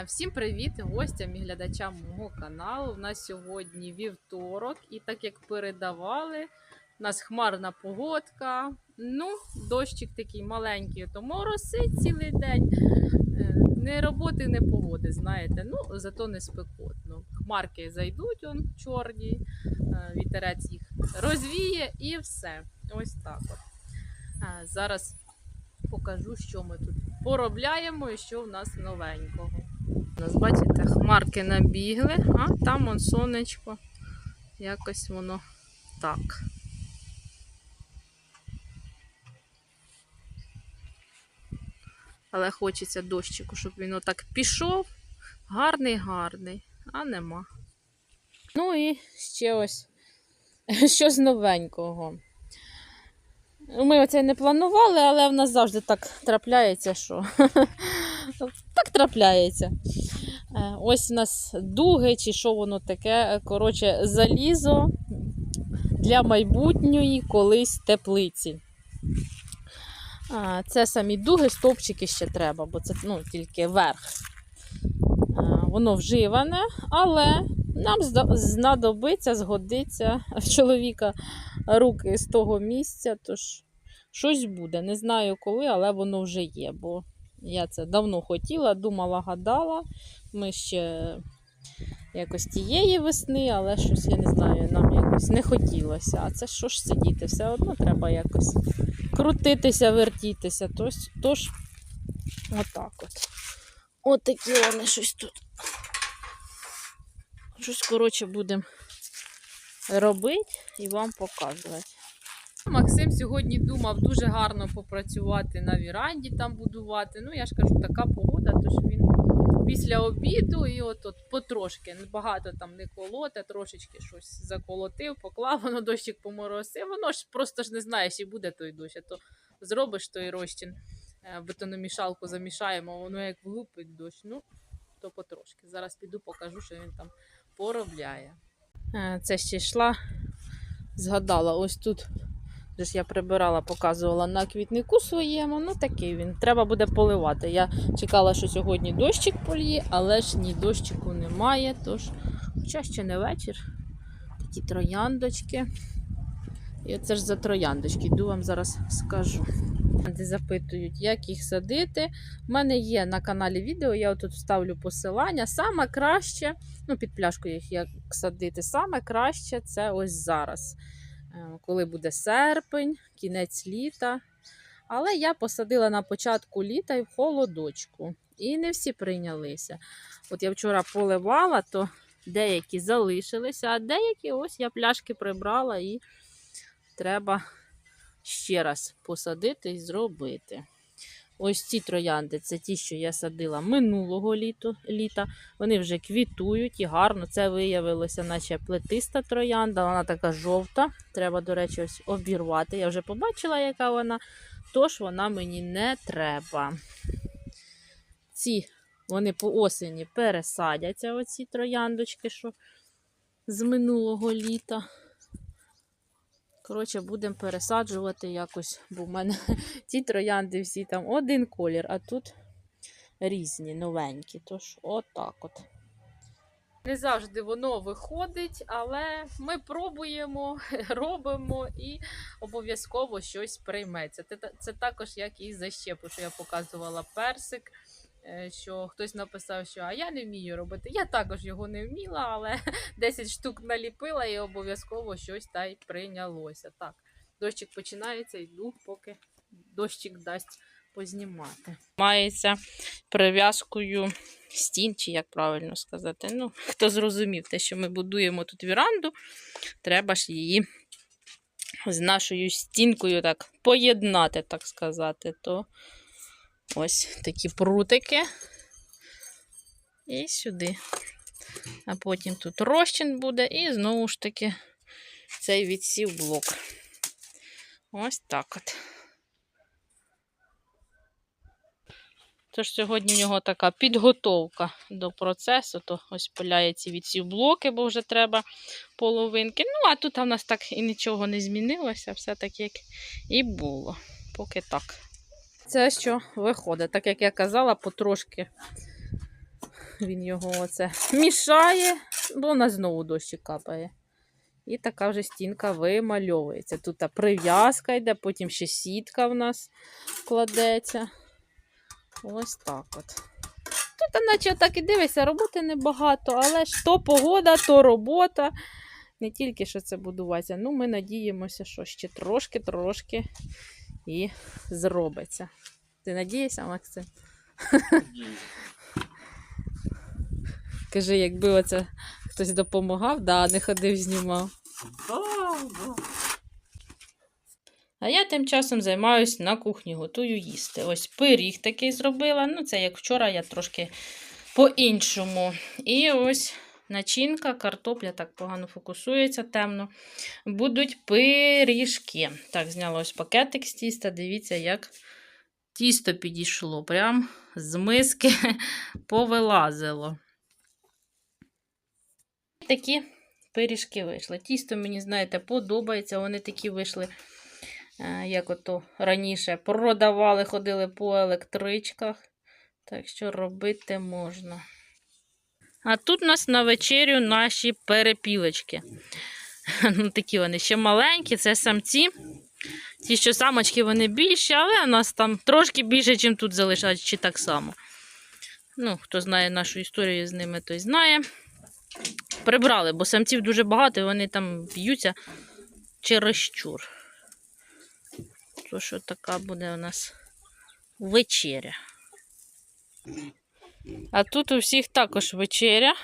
Е, Всім привіт гостям і глядачам мого каналу. У нас сьогодні вівторок, і так як передавали, у нас хмарна погодка. Ну, дощик такий маленький, то моросить цілий день. Не роботи, не погоди, знаєте. Ну, зато не спекотно. Хмарки зайдуть, он чорні, е, вітерець їх розвіє і все. Ось так от. Е, Зараз покажу, що ми тут поробляємо і що в нас новенького. У нас, бачите, хмарки набігли, а там он сонечко. Якось воно так. Але хочеться дощику, щоб він отак пішов. Гарний, гарний, а нема. Ну і ще ось щось новенького. Ми оце не планували, але в нас завжди так трапляється, що так трапляється. Е, Ось у нас дуги, чи що воно таке. Коротше, залізо для майбутньої колись теплиці. Це самі дуги, стовпчики ще треба, бо це ну, тільки верх. Воно вживане, але нам знадобиться, згодиться в чоловіка руки з того місця, тож щось буде. Не знаю коли, але воно вже є. Бо я це давно хотіла, думала, гадала. Ми ще якось тієї весни, але щось я не знаю, нам якось не хотілося. А це що ж сидіти? Все одно треба якось крутитися, вертітися. Тож, тож отак от. От такі вони щось тут. Щось, коротше, будемо робити і вам показувати. Максим сьогодні думав дуже гарно попрацювати на віранді, там будувати. Ну, я ж кажу, така погода, тож він після обіду і от, от потрошки, багато там не колоте, трошечки щось заколотив, поклав, воно дощик поморосив. Воно ж просто ж не знаєш, і буде той дощ, а то зробиш той розчин, е, бетономішалку замішаємо, воно як влупить дощ. Ну, то потрошки. Зараз піду покажу, що він там поробляє. Е, Це ще йшла, згадала, ось тут. Же ж я прибирала, показувала на квітнику своєму. Ну такий він. Треба буде поливати. Я чекала, що сьогодні дощик поліє, але ж ні дощику немає. Тож, хоча ще не вечір. Такі трояндочки. І оце ж за трояндочки. Йду вам зараз скажу. Де запитують, як їх садити. У мене є на каналі відео, я тут вставлю посилання. Саме краще, ну під пляшкою їх як садити, саме краще це ось зараз. Е, коли буде серпень, кінець літа. Але я посадила на початку літа і в холодочку. І не всі прийнялися. От я вчора поливала, то деякі залишилися, а деякі ось я пляшки прибрала і треба ще раз посадити і зробити. Ось ці троянди це ті, що я садила минулого літу, літа. Вони вже квітують і гарно. Це виявилося, наче плетиста троянда. Вона така жовта. Треба, до речі, ось обірвати. Я вже побачила, яка вона. Тож вона мені не треба. Ці вони по осені пересадяться, оці трояндочки, що з минулого літа. Коротше, будемо пересаджувати якось, бо в мене ті троянди всі там один колір, а тут різні, новенькі. Тож, отак от. Не завжди воно виходить, але ми пробуємо, робимо і обов'язково щось прийметься. Це, також як і защепу, що я показувала персик. Е, Що хтось написав, що а я не вмію робити. Я також його не вміла, але 10 штук наліпила і обов'язково щось та й прийнялося. Так, дощик починається, йду, поки дощик дасть познімати. Мається прив'язкою стін, чи як правильно сказати. Ну, хто зрозумів те, що ми будуємо тут віранду, треба ж її з нашою стінкою так поєднати, так сказати. То ось такі прутики. І сюди. А потім тут розчин буде, і знову ж таки цей відсів блок. Ось так от. Тож сьогодні в нього така підготовка до процесу, то ось пиляє ці відсів блоки, бо вже треба половинки. Ну, а тут у нас так і нічого не змінилося, все так, як і було. Поки так. Це що виходить, так як я казала, потрошки він його оце мішає, бо у нас знову дощик капає. І така вже стінка вимальовується. Тут прив'язка йде, потім ще сітка в нас кладеться. Ось так от. Тут, наче так і дивишся, роботи небагато, але ж то погода, то робота. Не тільки що це будуватися. Ну, ми надіємося, що ще трошки-трошки і зробиться. Ти надієшся, Максим? Кажи, якби оце хтось допомагав, да, не ходив, знімав. А я тим часом займаюся на кухні, готую їсти. Ось пиріг такий зробила. Ну, це як вчора, я трошки по-іншому. І ось начинка, картопля так погано фокусується, темно. Будуть пиріжки. Так, зняла пакетик з тіста. Дивіться, як тісто підійшло. Прям з миски повилазило. Такі пиріжки вийшли. Тісто, мені, знаєте, подобається. Вони такі вийшли, е, як ото раніше продавали, ходили по електричках. Так що робити можна. А тут у нас на вечерю наші перепілочки. Ну, такі вони ще маленькі, це самці. Ті, що самочки, вони більші, але у нас там трошки більше, ніж тут залишається, чи так само. Ну, хто знає нашу історію з ними, той знає. Прибрали, бо самців дуже багато, і вони там б'ються чересчур. То що така буде у нас вечеря. А тут у всіх також вечеря.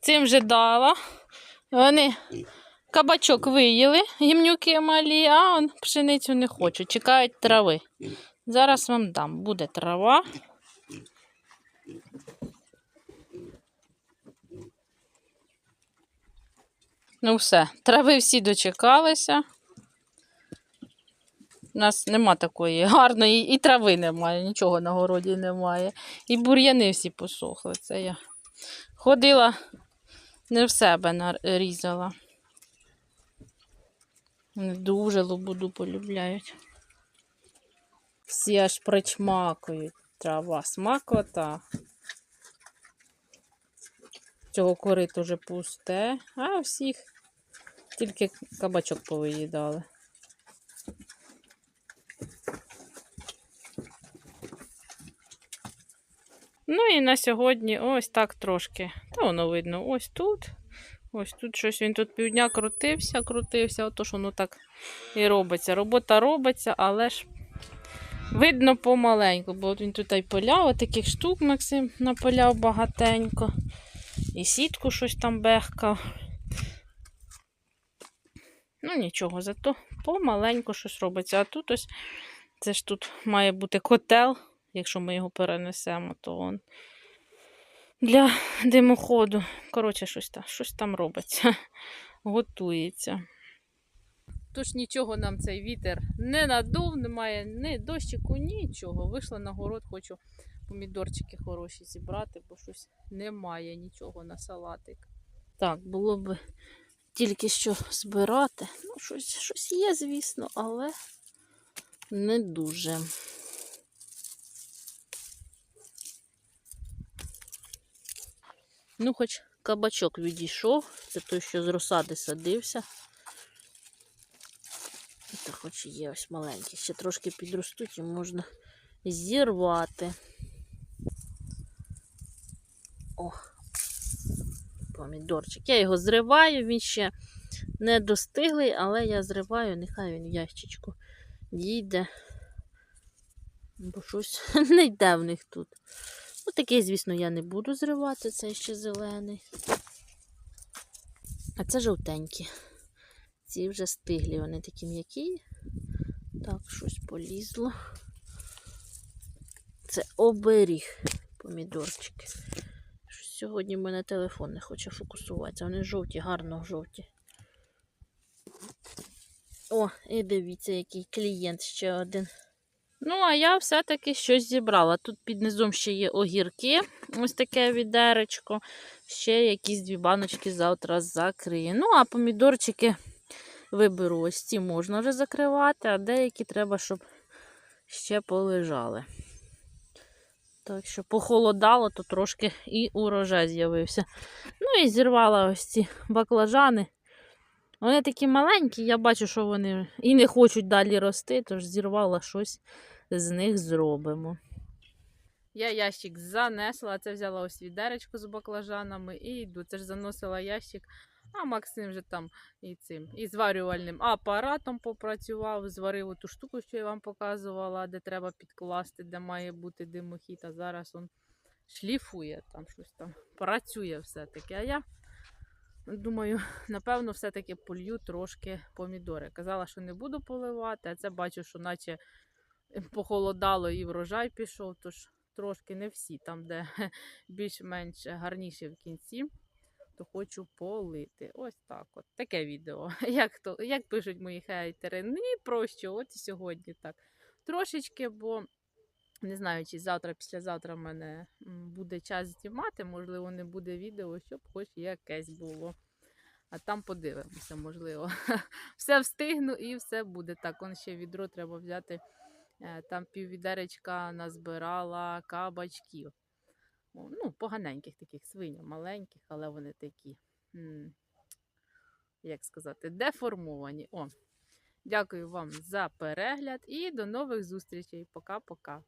Цим же дала. Вони кабачок виїли, гімнюки малі, а он пшеницю не хочуть, чекають трави. Зараз вам дам. Буде трава. Ну, все, трави всі дочекалися. У нас нема такої гарної, і трави немає, нічого на городі немає. І бур'яни всі посохли. Це я ходила, не в себе нарізала. Вони дуже лобуду полюбляють. Всі аж причмакують. Трава смакота. Цього корито вже пусте, а всіх тільки кабачок повиїдали. Ну і на сьогодні ось так трошки. Та воно видно ось тут. Ось тут щось він тут півдня крутився, крутився, отож воно так і робиться. Робота робиться, але ж видно помаленьку, бо от він тут і поляв, отаких штук Максим наполяв багатенько. І сітку щось там бехкав. Ну, нічого, зато помаленьку щось робиться. А тут ось це ж тут має бути котел, якщо ми його перенесемо, то он для димоходу. Коротше, щось там, щось там робиться, готується. Тож нічого нам цей вітер не надув, немає ні дощику, нічого. Вийшла на город, хочу помідорчики хороші зібрати, бо щось немає нічого на салатик. Так, було б тільки що збирати. Ну, щось, щось є, звісно, але не дуже. Ну, хоч кабачок відійшов, це той, що з розсади садився. І так хоч є ось маленький. Ще трошки підростуть і можна зірвати. О, помідорчик. Я його зриваю, він ще не достиглий, але я зриваю, нехай він в ящичку дійде. Бо щось не йде в них тут. Ну, такий, звісно, я не буду зривати, цей ще зелений. А це жовтенькі. Ці вже стиглі, вони такі м'які. Так, щось полізло. Це оберіг помідорчики. Сьогодні в мене телефон не хоче фокусуватися. Вони жовті, гарно жовті. О, і дивіться, який клієнт ще один. Ну, а я все-таки щось зібрала. Тут під низом ще є огірки, ось таке відеречко. Ще якісь дві баночки завтра закрию. Ну, а помідорчики виберу ось ці можна вже закривати, а деякі треба, щоб ще полежали. Так що похолодало, то трошки і урожай з'явився. Ну і зірвала ось ці баклажани. Вони такі маленькі, я бачу, що вони і не хочуть далі рости, тож зірвала щось з них зробимо. Я ящик занесла, це взяла ось відеречко з баклажанами і йду. Це ж заносила ящик, а Максим вже там і цим і зварювальним апаратом попрацював, зварив ту штуку, що я вам показувала, де треба підкласти, де має бути димохід. А зараз він шліфує там щось там, працює все-таки. А я думаю, напевно, все-таки полью трошки помідори. Казала, що не буду поливати, а це бачу, що наче похолодало і врожай пішов, тож трошки не всі, там, де більш-менш гарніше в кінці, то хочу полити. Ось так от. Таке відео. Як, то, як пишуть мої хейтери, ні про що, от і сьогодні так. Трошечки, бо не знаю, чи завтра, післязавтра в мене буде час знімати, можливо, не буде відео, щоб хоч якесь було. А там подивимося, можливо. Все встигну і все буде. Так, он ще відро треба взяти. Е, Там піввідеречка назбирала кабачків. Ну, поганеньких таких свиня, маленьких, але вони такі, як сказати, деформовані. О, дякую вам за перегляд і до нових зустрічей. Пока-пока.